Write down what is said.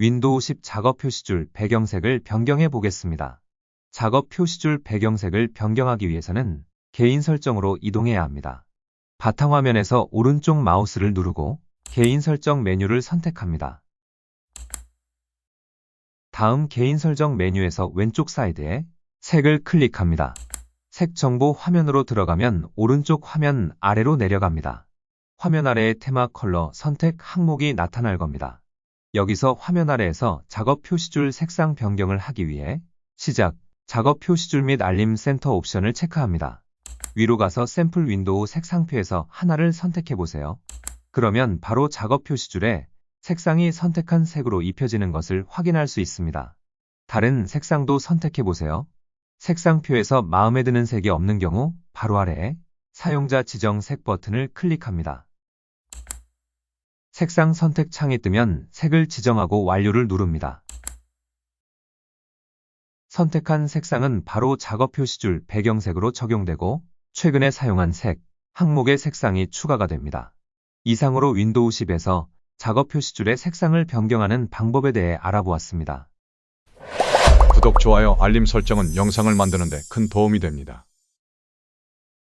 윈도우 10 작업 표시줄 배경색을 변경해 보겠습니다. 작업 표시줄 배경색을 변경하기 위해서는 개인 설정으로 이동해야 합니다. 바탕화면에서 오른쪽 마우스를 누르고 개인 설정 메뉴를 선택합니다. 다음 개인 설정 메뉴에서 왼쪽 사이드에 색을 클릭합니다. 색 정보 화면으로 들어가면 오른쪽 화면 아래로 내려갑니다. 화면 아래의 테마 컬러 선택 항목이 나타날 겁니다. 여기서 화면 아래에서 작업 표시줄 색상 변경을 하기 위해 시작, 작업 표시줄 및 알림 센터 옵션을 체크합니다. 위로 가서 샘플 윈도우 색상표에서 하나를 선택해 보세요. 그러면 바로 작업 표시줄에 색상이 선택한 색으로 입혀지는 것을 확인할 수 있습니다. 다른 색상도 선택해 보세요. 색상표에서 마음에 드는 색이 없는 경우 바로 아래에 사용자 지정 색 버튼을 클릭합니다. 색상 선택 창이 뜨면 색을 지정하고 완료를 누릅니다. 선택한 색상은 바로 작업 표시줄 배경색으로 적용되고 최근에 사용한 색, 항목의 색상이 추가가 됩니다. 이상으로 윈도우 10에서 작업 표시줄의 색상을 변경하는 방법에 대해 알아보았습니다. 구독, 좋아요, 알림 설정은 영상을 만드는 데 큰 도움이 됩니다.